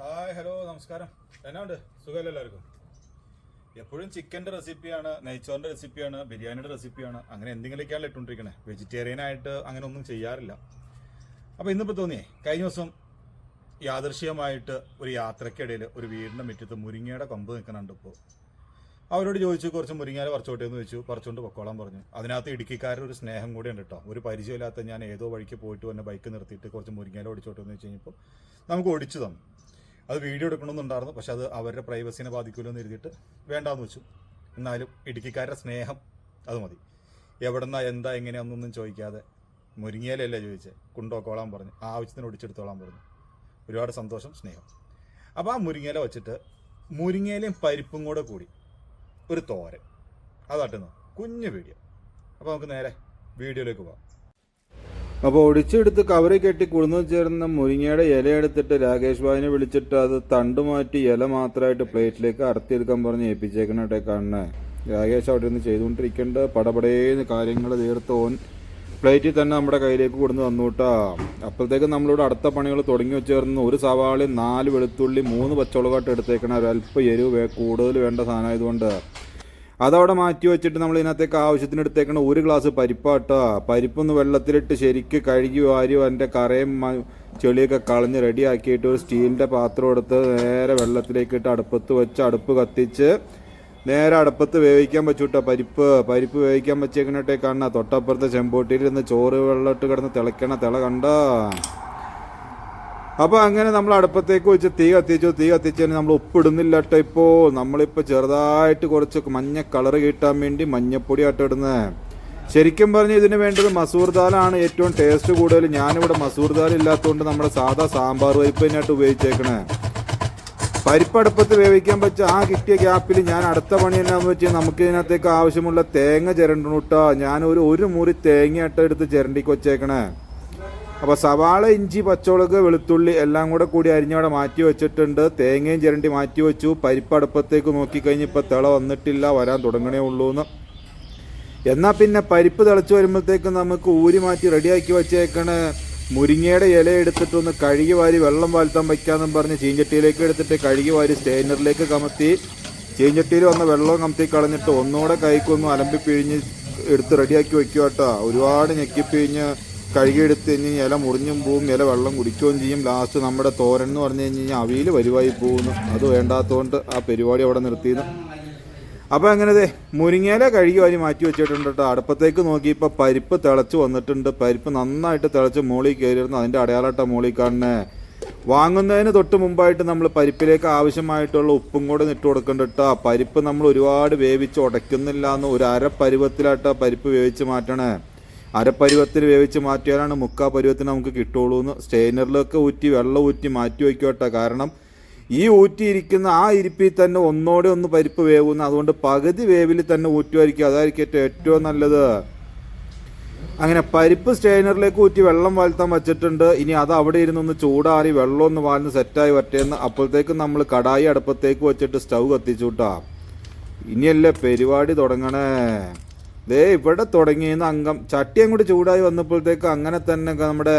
Hi hello നമസ്കാരം. എന്നാ ഉണ്ട് സുഖമല്ല എല്ലാവർക്കും? എപ്പോഴും ചിക്കന്റെ റെസിപ്പിയാണ് നെയ്ച്ചോറിന്റെ റെസിപ്പിയാണ് ബിരിയാണിയുടെ റെസിപ്പിയാണ്. അങ്ങനെ എന്തെങ്കിലുമൊക്കെയാണ് ഇട്ടുകൊണ്ടിരിക്കണേ. വെജിറ്റേറിയൻ ആയിട്ട് അങ്ങനെ ഒന്നും ചെയ്യാറില്ല. അപ്പോൾ ഇന്നിപ്പോൾ തോന്നിയേ കഴിഞ്ഞ ദിവസം യാദൃശ്യമായിട്ട് ഒരു യാത്രക്കിടയിൽ ഒരു വീടിന്റെ മുറ്റത്ത് മുരിങ്ങയുടെ കൊമ്പ് നിൽക്കുന്നുണ്ട് ഇപ്പോൾ അവരോട് ചോദിച്ചു കുറച്ച് മുരിങ്ങാല പറിച്ചോട്ടെ എന്ന് ചോദിച്ചു. പറിച്ചുകൊണ്ട് പൊക്കോളാൻ പറഞ്ഞു. അതിനകത്ത് ഇടുക്കിക്കാരുടെ ഒരു സ്നേഹം കൂടെ ഉണ്ട് കേട്ടോ. ഒരു പരിചയമില്ലാത്ത ഞാൻ ഏതോ വഴിക്ക് പോയിട്ട് തന്നെ ബൈക്ക് നിർത്തിയിട്ട് കുറച്ച് മുരിങ്ങാല ഓടിച്ചോട്ടെ എന്ന് വെച്ച് കഴിഞ്ഞപ്പോൾ നമുക്ക് ഓടിച്ചു തന്നു. അത് വീഡിയോ എടുക്കണമെന്നുണ്ടായിരുന്നു. പക്ഷെ അത് അവരുടെ പ്രൈവസിനെ ബാധിക്കുമല്ലോ എന്ന് എഴുതിയിട്ട് വേണ്ടാന്ന് വെച്ചു. എന്നാലും ഇടുക്കിക്കാരുടെ സ്നേഹം അത് മതി. എവിടെന്നാ എന്താ എങ്ങനെയാണെന്നൊന്നും ചോദിക്കാതെ മുരിങ്ങിയാലല്ലേ ചോദിച്ചത് കുണ്ടോക്കോളാൻ പറഞ്ഞു. ആവശ്യത്തിന് ഒടിച്ചെടുത്തോളാൻ പറഞ്ഞു. ഒരുപാട് സന്തോഷം സ്നേഹം. അപ്പോൾ ആ മുരിങ്ങയില വെച്ചിട്ട് മുരിങ്ങയിലയും പരിപ്പും കൂടെ കൂടി ഒരു തോരൻ. അതാട്ടുന്നു. കുഞ്ഞു വീഡിയോ. അപ്പോൾ നമുക്ക് നേരെ വീഡിയോയിലേക്ക് പോകാം അപ്പോൾ ഒടിച്ചെടുത്ത് കവറി കെട്ടി കുളിന്നു ചേർന്ന മുരിങ്ങയുടെ ഇല എടുത്തിട്ട് രാകേഷ് ബാബിനെ വിളിച്ചിട്ട് അത് തണ്ട് മാറ്റി ഇല മാത്രമായിട്ട് പ്ലേറ്റിലേക്ക് അറുത്തിയെടുക്കാൻ പറഞ്ഞ് ഏൽപ്പിച്ചേക്കണട്ടെ കണ്ണ്. രാകേഷ് അവിടെ നിന്ന് ചെയ്തുകൊണ്ടിരിക്കേണ്ട. പടപടേന്ന് കാര്യങ്ങൾ തീർത്ത് ഓൻ പ്ലേറ്റിൽ തന്നെ നമ്മുടെ കയ്യിലേക്ക് കൊടുന്ന് തന്നൂട്ടാ അപ്പോഴത്തേക്ക് നമ്മളിവിടെ അടുത്ത പണികൾ തുടങ്ങി വെച്ചേർന്ന് ഒരു സവാളി നാല് വെളുത്തുള്ളി മൂന്ന് പച്ചമുളകാട്ട് എടുത്തേക്കണ. ഒരല്പം എരിവ് കൂടുതൽ വേണ്ട സാധനമായതുകൊണ്ട് അതവിടെ മാറ്റി വെച്ചിട്ട് നമ്മൾ ഇതിനകത്തേക്ക് ആവശ്യത്തിന് എടുത്തേക്കണ ഒരു ഗ്ലാസ് പരിപ്പാട്ടോ. പരിപ്പൊന്ന് വെള്ളത്തിലിട്ട് ശരിക്ക് കഴുകി വാരി അതിന്റെ കറയും ചെളിയൊക്കെ കളഞ്ഞ് റെഡിയാക്കിയിട്ട് ഒരു സ്റ്റീലിന്റെ പാത്രം എടുത്ത് നേരെ വെള്ളത്തിലേക്ക് ഇട്ട് അടുപ്പത്ത് വെച്ച് അടുപ്പ് കത്തിച്ച് നേരെ അടുപ്പത്ത് വേവിക്കാൻ പറ്റൂട്ടോ പരിപ്പ്. പരിപ്പ് വേവിക്കാൻ വെച്ചേക്കണട്ടെ കാണുന്ന തൊട്ടപ്പുറത്തെ ചെമ്പോട്ടിയിൽ ചോറ് വെള്ളമിട്ട് കിടന്ന് തിളയ്ക്കണ തിള കണ്ട. അപ്പോൾ അങ്ങനെ നമ്മൾ അടുപ്പത്തേക്ക് വെച്ച് തീ കത്തിച്ചു തീ കത്തിച്ചതിന് നമ്മൾ ഉപ്പിടുന്നില്ല കേട്ടോ ഇപ്പോൾ നമ്മളിപ്പോൾ ചെറുതായിട്ട് കുറച്ച് മഞ്ഞ കളർ കിട്ടാൻ വേണ്ടി മഞ്ഞപ്പൊടി ആട്ടോ ഇടുന്നത് ശരിക്കും പറഞ്ഞാൽ ഇതിന് വേണ്ടത് മസൂർ ദാലാണ്. ഏറ്റവും ടേസ്റ്റ് കൂടുതൽ ഞാനിവിടെ മസൂർ ദാൽ ഇല്ലാത്തതുകൊണ്ട് നമ്മുടെ സാധാ സാമ്പാർ പരിപ്പ് തന്നെയായിട്ട് ഉപയോഗിച്ചേക്കണേ. പരിപ്പടുപ്പത്ത് വേവിക്കാൻ പറ്റ ആ കിട്ടിയ ഗ്യാപ്പിൽ ഞാൻ അടുത്ത പണി എന്നാന്ന് വെച്ചാൽ നമുക്ക് ഇതിനകത്തേക്ക് ആവശ്യമുള്ള തേങ്ങ ചിരണ്ടണുട്ടാ. ഞാൻ ഒരു ഒരു മുറി തേങ്ങയായിട്ട് എടുത്ത് ചിരണ്ടിക്ക് വെച്ചേക്കണേ അപ്പോൾ സവാള ഇഞ്ചി പച്ചമുളക് വെളുത്തുള്ളി എല്ലാം കൂടെ കൂടി അരിഞ്ഞവിടെ മാറ്റി വെച്ചിട്ടുണ്ട്. തേങ്ങയും ചിരണ്ടി മാറ്റി വെച്ചു. പരിപ്പ് അടുപ്പത്തേക്ക് നോക്കിക്കഴിഞ്ഞ് ഇപ്പോൾ തിള വന്നിട്ടില്ല. വരാൻ തുടങ്ങണേ ഉള്ളൂ എന്ന്. എന്നാൽ പിന്നെ പരിപ്പ് തിളച്ച് വരുമ്പോഴത്തേക്ക് നമുക്ക് ഊരി മാറ്റി റെഡിയാക്കി വെച്ചേക്കണ. മുരിങ്ങയുടെ ഇല എടുത്തിട്ടൊന്ന് കഴുകി വാരി വെള്ളം വാഴ്ത്താൻ വയ്ക്കാമെന്നും പറഞ്ഞ് ചീഞ്ചട്ടിയിലേക്ക് എടുത്തിട്ട് കഴുകി വാരി സ്റ്റെയിനറിലേക്ക് കമത്തി. ചീഞ്ചട്ടിയിൽ വന്ന വെള്ളം കമത്തി കളഞ്ഞിട്ട് ഒന്നുകൂടെ കൈക്കൊന്ന് അലമ്പി പിഴിഞ്ഞ് എടുത്ത് റെഡിയാക്കി വെക്കുക കേട്ടോ ഒരുപാട് ഞെക്കിപ്പിഴിഞ്ഞ് കഴുകിയെടുത്ത് കഴിഞ്ഞ് ഇല മുറിഞ്ഞും പോവും ഇല വെള്ളം കുടിക്കുകയും ചെയ്യും. ലാസ്റ്റ് നമ്മുടെ തോരൻ എന്ന് പറഞ്ഞു കഴിഞ്ഞ് കഴിഞ്ഞാൽ അവിയിൽ വരുവായി പോകുന്നു. അത് വേണ്ടാത്തതുകൊണ്ട് ആ പരിപാടി അവിടെ നിർത്തിയിരുന്നു അപ്പോൾ അങ്ങനെ ദേ മുരിങ്ങയില കഴുകി വാരി മാറ്റി വെച്ചിട്ടുണ്ട് കേട്ടോ അടുപ്പത്തേക്ക് നോക്കിയപ്പോൾ പരിപ്പ് തിളച്ച് വന്നിട്ടുണ്ട്. പരിപ്പ് നന്നായിട്ട് തിളച്ച് മോളി കയറിയിരുന്നു. അതിന്റെ അടയാളട്ട മോളി കാണുന്നേ. വാങ്ങുന്നതിന് തൊട്ട് മുമ്പായിട്ട് നമ്മൾ പരിപ്പിലേക്ക് ആവശ്യമായിട്ടുള്ള ഉപ്പും കൂടെ ഇട്ട് കൊടുക്കേണ്ട കേട്ടോ പരിപ്പ് നമ്മൾ ഒരുപാട് വേവിച്ച് ഉടയ്ക്കുന്നില്ല എന്ന് ഒരു അര പരിപ്പ് വേവിച്ച് മാറ്റണേ. അരപ്പരുവത്തിൽ വേവിച്ച് മാറ്റിയാലാണ് മുക്കാ പരുവത്തിന് നമുക്ക് കിട്ടുള്ളൂ എന്ന് സ്റ്റെയിനറിലൊക്കെ ഊറ്റി വെള്ളം ഊറ്റി മാറ്റി വയ്ക്കോട്ടെ കാരണം. ഈ ഊറ്റിയിരിക്കുന്ന ആ ഇരിപ്പിൽ തന്നെ ഒന്നോടെ ഒന്ന് പരിപ്പ് വേവുന്നു. അതുകൊണ്ട് പകുതി വേവിൽ തന്നെ ഊറ്റുമായിരിക്കും. അതായിരിക്കും ഏറ്റവും നല്ലത്. അങ്ങനെ പരിപ്പ് സ്റ്റെയിനറിലേക്ക് ഊറ്റി വെള്ളം വാഴ്ത്താൻ വച്ചിട്ടുണ്ട്. ഇനി അത് അവിടെ ഇരുന്നൊന്ന് ചൂടാറി വെള്ളം ഒന്ന് വാഴ്ന്ന് സെറ്റായി വറ്റേന്ന് അപ്പോഴത്തേക്കും നമ്മൾ കടായി അടുപ്പത്തേക്ക് വെച്ചിട്ട് സ്റ്റൗ കത്തിച്ചു ഇനിയല്ലേ പരിപാടി തുടങ്ങണേ? ദേ ഇവിടെ തുടങ്ങിയെന്ന് അംഗം ചട്ടി അങ്ങോട്ട് ചൂടായി വന്നപ്പോഴത്തേക്ക് അങ്ങനെ തന്നെ നമ്മുടെ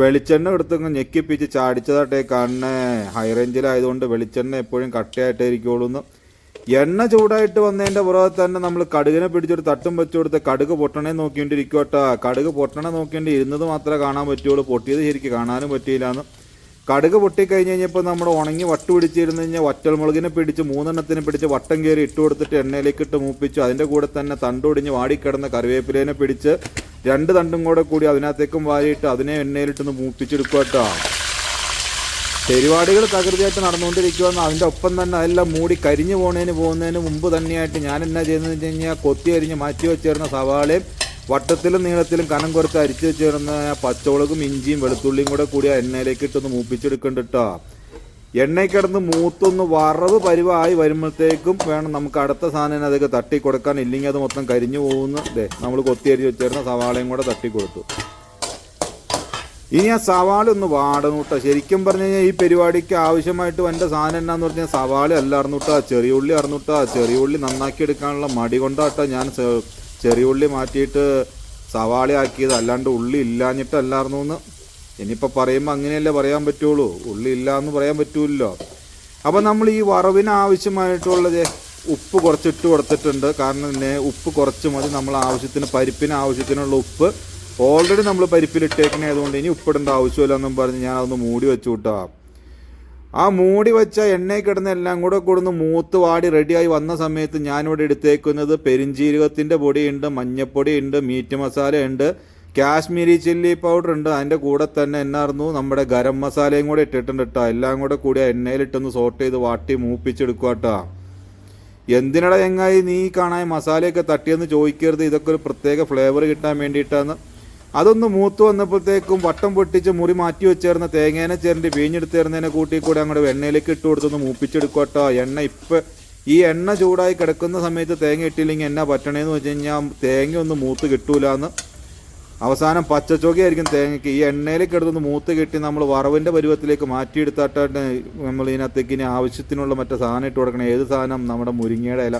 വെളിച്ചെണ്ണ എടുത്തങ്ങ് ഞെക്കിപ്പിച്ച് ചാടിച്ചതായിട്ടേ കണ്ണ്. ഹൈ റേഞ്ചിലായതുകൊണ്ട് വെളിച്ചെണ്ണ എപ്പോഴും കട്ടയായിട്ടേ ഇരിക്കുള്ളൂ എന്ന് എണ്ണ ചൂടായിട്ട് വന്നതിന്റെ പുറകെ തന്നെ നമ്മൾ കടുകിനെ പിടിച്ചൊരു തട്ടും വെച്ചു കൊടുത്ത് കടുക് പൊട്ടണേ നോക്കിക്കൊണ്ടിരിക്കോട്ടാ കടുക് പൊട്ടണേ നോക്കിയിട്ട് ഇരുന്നത് മാത്രമേ കാണാൻ പറ്റുള്ളൂ. പൊട്ടിയത് ശരിക്കും കാണാനും പറ്റിയില്ലാന്ന്. കടുക് പൊട്ടിക്കഴിഞ്ഞ് കഴിഞ്ഞപ്പോൾ നമ്മൾ ഉണങ്ങി വട്ട് പിടിച്ചിരുന്ന് കഴിഞ്ഞാൽ വറ്റൽമുളകിനെ പിടിച്ച് മൂന്നെണ്ണത്തിനെ പിടിച്ച് വട്ടം കയറി ഇട്ട് കൊടുത്തിട്ട് എണ്ണയിലേക്ക് ഇട്ട് മൂപ്പിച്ചു. അതിന്റെ കൂടെ തന്നെ തണ്ടൊടിഞ്ഞ് വാടിക്കിടന്ന കറിവേപ്പിലേനെ പിടിച്ച് രണ്ട് തണ്ടും കൂടെ കൂടി അതിനകത്തേക്കും വാരിയിട്ട് അതിനെ എണ്ണയിലിട്ടൊന്ന് മൂപ്പിച്ചെടുക്കുക കേട്ടോ. പരിപാടികൾ തകൃതിയായിട്ട് നടന്നുകൊണ്ടിരിക്കുമെന്ന് അതിന്റെ ഒപ്പം തന്നെ അതെല്ലാം മൂടി കരിഞ്ഞു പോകുന്നതിന് പോകുന്നതിന് മുമ്പ് തന്നെയായിട്ട് ഞാൻ എന്നാ ചെയ്യുന്നതെന്ന് വെച്ച് കഴിഞ്ഞാൽ കൊത്തി അരിഞ്ഞ് മാറ്റി വെച്ചിരുന്ന സവാളയും വട്ടത്തിലും നീളത്തിലും കനം കുറച്ച് അരിച്ചു വെച്ചിരുന്ന പച്ചമുളകും ഇഞ്ചിയും വെളുത്തുള്ളിയും കൂടെ കൂടി എണ്ണയിലേക്ക് ഇട്ടൊന്ന് മൂപ്പിച്ചെടുക്കണ്ട കേട്ടോ എണ്ണയിൽ കിടന്ന് മൂത്തൊന്ന് വറവ് പരിവായി വരുമ്പോഴത്തേക്കും വേണം നമുക്ക് അടുത്ത സാധനം അതൊക്കെ തട്ടി കൊടുക്കാൻ ഇല്ലെങ്കിൽ അത് മൊത്തം കരിഞ്ഞു പോകുന്ന. ഇതേ നമ്മൾ കൊത്തി അരിഞ്ഞ് വെച്ചിരുന്ന സവാളയും കൂടെ തട്ടി കൊടുത്തു ഇനി ആ സവാള ഒന്ന് വാടണം ശരിക്കും പറഞ്ഞു കഴിഞ്ഞാൽ ഈ പരിപാടിക്ക് ആവശ്യമായിട്ട് എന്റെ സാധനം എന്നാന്ന് പറഞ്ഞാൽ സവാള അല്ല അറിഞ്ഞൂട്ടാ ചെറിയ ഉള്ളി അറിഞ്ഞൂട്ടാ ചെറിയ ഉള്ളി നന്നാക്കി എടുക്കാനുള്ള മടി കൊണ്ടാട്ടോ ഞാൻ ചെറിയ ഉള്ളി മാറ്റിയിട്ട് സവാള ആക്കിയത് അല്ലാണ്ട് ഉള്ളി ഇല്ലാഞ്ഞിട്ടല്ലായിരുന്നു എന്ന്. ഇനിയിപ്പോൾ പറയുമ്പോൾ അങ്ങനെയല്ലേ പറയാൻ പറ്റുള്ളൂ. ഉള്ളി ഇല്ല എന്ന് പറയാൻ പറ്റൂല്ലോ അപ്പോൾ നമ്മൾ ഈ വറവിന് ആവശ്യമായിട്ടുള്ളത് ഉപ്പ് കുറച്ചിട്ട് കൊടുത്തിട്ടുണ്ട്. കാരണം പിന്നെ ഉപ്പ് കുറച്ച് മതി. നമ്മൾ ആവശ്യത്തിന് പരിപ്പിന് ആവശ്യത്തിനുള്ള ഉപ്പ് ഓൾറെഡി നമ്മൾ പരിപ്പിലിട്ടേക്കണേ ഇട്ടേക്കണതുകൊണ്ട് ഇനി ഉപ്പിടേണ്ട ആവശ്യമില്ല എന്നും പറഞ്ഞ് ഞാനതൊന്ന് മൂടി വെച്ചു കൂട്ടാ. ആ മൂടി വെച്ച എണ്ണയിൽ കിടന്ന എല്ലാം കൂടെ കൊടുന്ന് മൂത്ത് വാടി റെഡിയായി വന്ന സമയത്ത് ഞാനിവിടെ എടുത്തേക്കുന്നത് പെരിഞ്ചീരകത്തിന്റെ പൊടിയുണ്ട് മഞ്ഞപ്പൊടിയുണ്ട് മീറ്റ് മസാല ഉണ്ട് കാശ്മീരി ചില്ലി പൗഡർ ഉണ്ട്. അതിന്റെ കൂടെ തന്നെ എന്നായിരുന്നു നമ്മുടെ ഗരം മസാലയും കൂടെ ഇട്ടിട്ടുണ്ട് കേട്ടോ എല്ലാം കൂടെ കൂടി എണ്ണയിലിട്ടൊന്ന് സോർട്ട് ചെയ്ത് വാട്ടി മൂപ്പിച്ചെടുക്കുക കേട്ടോ എന്തിനടാ ചങ്ങായി നീ കാണാൻ മസാലയൊക്കെ തട്ടിയെന്ന് ചോദിക്കരുത്? ഇതൊക്കെ ഒരു പ്രത്യേക ഫ്ലേവർ കിട്ടാൻ വേണ്ടിയിട്ടാണ് അതൊന്ന് മൂത്ത് വന്നപ്പോഴത്തേക്കും വട്ടം പൊട്ടിച്ച് മുറി മാറ്റി വെച്ചേർന്ന തേങ്ങേനെ ചേർന്ന് പിഴിഞ്ഞെടുത്തേർന്നതിനെ കൂട്ടി കൂടെ അങ്ങോട്ട് എണ്ണയിലേക്ക് ഇട്ട് കൊടുത്തൊന്ന് മൂപ്പിച്ചെടുക്കട്ടോ എണ്ണ ഇപ്പം ഈ എണ്ണ ചൂടായി കിടക്കുന്ന സമയത്ത് തേങ്ങ ഇട്ടില്ലെങ്കിൽ എന്നാ പറ്റണേന്ന് വെച്ച് കഴിഞ്ഞാൽ തേങ്ങ ഒന്ന് മൂത്ത് കിട്ടൂലെന്ന്. അവസാനം പച്ചച്ചോകയായിരിക്കും തേങ്ങയ്ക്ക് ഈ എണ്ണയിലേക്ക് എടുത്തൊന്ന് മൂത്ത് കെട്ടി നമ്മൾ വറവിന്റെ പരുവത്തിലേക്ക് മാറ്റിയെടുത്തിട്ടാണ് നമ്മൾ ഇതിനകത്തേക്ക് ഇനി ആവശ്യത്തിനുള്ള മറ്റേ സാധനം ഇട്ട് കൊടുക്കണം. ഏത് സാധനം? നമ്മുടെ മുരിങ്ങയുടെ ഇല.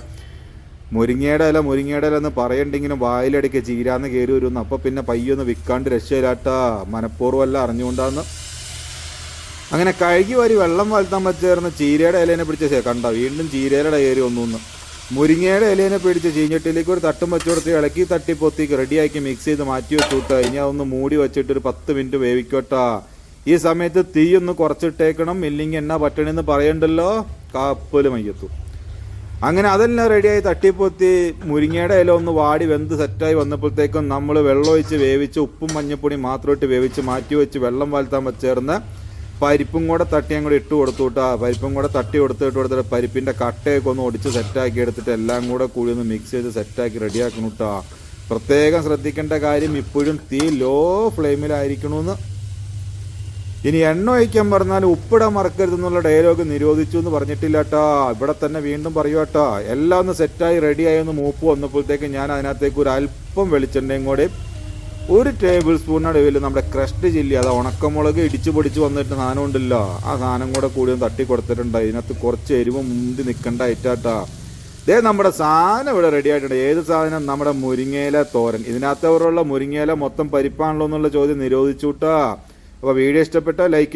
മുരിങ്ങയുടെ ഇല മുരിങ്ങയുടെ ഇല എന്ന് പറയണ്ടെങ്കിലും വായിലടിക്ക് ചീരാന്ന് കയറി വരുന്നു. അപ്പോൾ പിന്നെ പയ്യൊന്ന് വിൽക്കാണ്ട് രക്ഷയില്ലാട്ടാ. മനഃപൂർവമല്ല അറിഞ്ഞുകൊണ്ടാന്ന്. അങ്ങനെ കഴുകി വരി വെള്ളം വാഴ്ത്താൻ പറ്റുന്ന ചീരയുടെ ഇലേനെ പിടിച്ച കണ്ട? വീണ്ടും ചീരയുടെ കയറി ഒന്നു മുരിങ്ങയുടെ ഇലേനെ പിടിച്ച് ചീഞ്ഞട്ടിലേക്ക് ഒരു തട്ടും വെച്ചു കൊടുത്ത് ഇളക്കി തട്ടി പൊത്തിക്ക് റെഡിയാക്കി മിക്സ് ചെയ്ത് മാറ്റി വെച്ചുവിട്ട് ഇനി അതൊന്ന് മൂടി വെച്ചിട്ട് ഒരു പത്ത് മിനിറ്റ് വേവിക്കോട്ടാ. ഈ സമയത്ത് തീയൊന്ന് കുറച്ചിട്ടേക്കണം. ഇല്ലെങ്കിൽ എന്നാ പറ്റണെന്ന് പറയണ്ടല്ലോ? കാപ്പൽ മയ്യത്തു. അങ്ങനെ അതെല്ലാം റെഡിയായി തട്ടിപ്പൊത്തി മുരിങ്ങയുടെ ഇല ഒന്ന് വാടി വെന്ത് സെറ്റായി വന്നപ്പോഴത്തേക്കും നമ്മൾ വെള്ളമൊഴിച്ച് വേവിച്ച് ഉപ്പും മഞ്ഞപ്പൊടി മാത്രം ഇട്ട് വേവിച്ച് മാറ്റി വെച്ച് വെള്ളം വാഴ്ത്താൻ ചേർന്ന് പരിപ്പും കൂടെ തട്ടി അങ്ങോട്ട് ഇട്ട് കൊടുത്തു കേട്ടോ പരിപ്പും കൂടെ തട്ടി കൊടുത്തിട്ട് കൊടുത്തിട്ട് പരിപ്പിന്റെ കട്ടയൊക്കെ ഒന്ന് ഒടിച്ച് സെറ്റാക്കി എടുത്തിട്ട് എല്ലാം കൂടെ കൂടി ഒന്ന് മിക്സ് ചെയ്ത് സെറ്റാക്കി റെഡിയാക്കണം കേട്ടോ പ്രത്യേകം ശ്രദ്ധിക്കേണ്ട കാര്യം ഇപ്പോഴും തീ ലോ ഫ്ലെയിമിലായിരിക്കണമെന്ന് ഇനി എണ്ണ ഒഴിക്കാൻ പറഞ്ഞാൽ ഉപ്പിടാൻ മറക്കരുത് എന്നുള്ള ഡയലോഗ് നിരോധിച്ചു എന്ന് പറഞ്ഞിട്ടില്ല കേട്ടോ ഇവിടെ തന്നെ വീണ്ടും പറയുവാട്ടാ എല്ലാം ഒന്ന് സെറ്റായി റെഡിയായി ഒന്ന് മൂപ്പ് വന്നപ്പോഴത്തേക്ക് ഞാൻ അതിനകത്തേക്ക് ഒരു അല്പം വെളിച്ചെണ്ണയും കൂടി ഒരു ടേബിൾ സ്പൂണിന്റെ അളവിൽ നമ്മുടെ ക്രഷ്ഡ് ചില്ലി അത് ഉണക്കമുളക് ഇടിച്ചു പൊടിച്ച് വന്നിട്ട് സാധനം ഉണ്ടല്ലോ. ആ സാധനം കൂടെ കൂടി ഒന്ന് തട്ടി കൊടുത്തിട്ടുണ്ട്. ഇതിനകത്ത് കുറച്ച് എരിവ് മുന്തി നിൽക്കേണ്ട ഐറ്റാട്ടാ ദേ നമ്മുടെ സാധനം ഇവിടെ റെഡി ആയിട്ടുണ്ട്. ഏത് സാധനം? നമ്മുടെ മുരിങ്ങയില തോരൻ. ഇതിനകത്തവരുള്ള മുരിങ്ങയില മൊത്തം പരിപ്പാണല്ലോ എന്നുള്ള ചോദ്യം നിരോധിച്ചു കേട്ടോ അപ്പോൾ വീഡിയോ ഇഷ്ടപ്പെട്ടാൽ ലൈക്ക്